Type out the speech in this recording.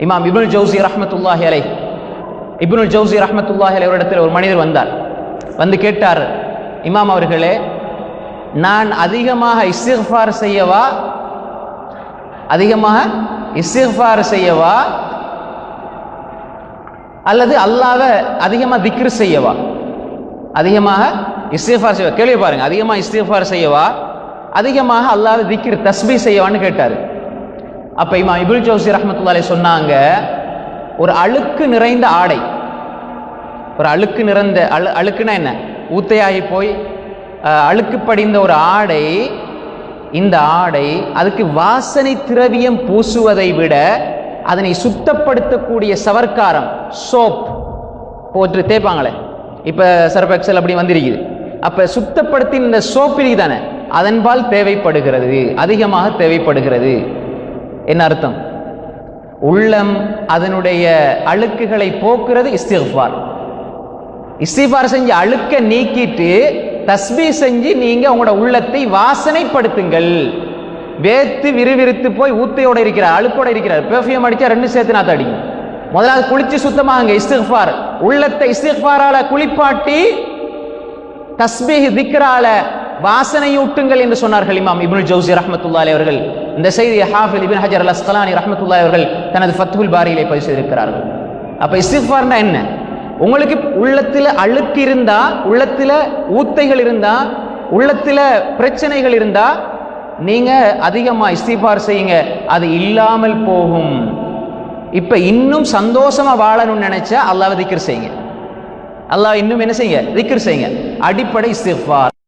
இமாம் இப்னுல் ஜவுசி ரஹமத்துல்லாஹி அலை இப்னுல் ஜவுசி ரஹமத்துல்லாஹி அலை இடத்தில் ஒரு மனிதர் வந்தார். வந்து கேட்டார் இமாம் அவர்களே நான் அதிகமாக இஸ்திஃபார் செய்யவா? அதிகமாக இஸ்திஃபார் செய்யவா? அல்லது அல்லாவை அதிகமாக திக்ரு செய்யவா? அதிகமாக இஸ்திஃபார் செய்வா கேள்வி பாருங்க அதிகமாக இஸ்திஃபார் செய்யவா? அதிகமாக அல்லாத திக்ரு தஸ்பீ செய்யவான்னு கேட்டார். அப்ப இமா இபுல் ஜோசி ரஹமத்துல்லாலே சொன்னாங்க ஒரு அழுக்கு நிறைந்த ஆடை. ஒரு அழுக்கு நிறைந்த அழு அழுக்குன்னா என்ன? ஊத்தையாகி போய் அழுக்கு படிந்த ஒரு ஆடை இந்த ஆடை அதுக்கு வாசனை திரவியம் பூசுவதை விட அதனை சுத்தப்படுத்தக்கூடிய சவர்க்காரம் சோப் போட்டு தேய்ப்பாங்களே. இப்போ சர்பெக்சல் அப்படி வந்திருக்குது. அப்போ சுத்தப்படுத்தி இந்த சோப் தானே? அதன்பால் தேவைப்படுகிறது அதிகமாக தேவைப்படுகிறது. என்ன அர்த்தம்? உள்ளம் அதனுடைய அழுக்குகளை போக்குறது இஸ்திஃபார் இஸ்திஃபார் செஞ்சு அழுக்க நீக்கிட்டு தஸ்மி செஞ்சு நீங்க உங்களோட உள்ளத்தை வாசனைப்படுத்துங்கள். வேத்து விறுவிறுத்து போய் ஊத்தையோட இருக்கிறார் அழுக்கோட இருக்கிறார் பெர்ஃபியூம் அடிச்சா ரெண்டு சேர்த்து நாத்த அடிக்கும். முதலாவது குளிச்சு சுத்தமாகுங்க இஸ்திஃபார் உள்ளத்தை இஸ்திஃபாரால குளிப்பாட்டி தஸ்பீஹ் திக்ரால வாசனையூட்டுங்கள் என்று சொன்னார்கள் இமாம் இப்னுல் ஜவுசி ரஹ்மத்துல்லாஹி அவர்கள். இந்த செய்தி ஹாஃபில் இபின் ஹஜர் அல் அஸ்கலானி ரஹமத்துல்லாய் அவர்கள் தனது ஃபத்துல் பாரியிலே பதிவு செய்திருக்கிறார்கள். அப்போ இஸ்திஃபார்னா என்ன? உங்களுக்கு உள்ளத்துல அழுக்கு இருந்தா உள்ளத்துல ஊத்தைகள் இருந்தா உள்ளத்துல பிரச்சனைகள் இருந்தா நீங்க அதிகமா இஸ்திஃபார் செய்யுங்க. அது இல்லாமல் போகும். இப்ப இன்னும் சந்தோஷமா வாழணும்னு நினைச்சா அல்லாஹ் திக்கர் செய்யுங்க. அல்லாஹ் இன்னும் என்ன செய்யுங்க? திக்கர் செய்யுங்க. அடிப்படை இஸ்திஃபார்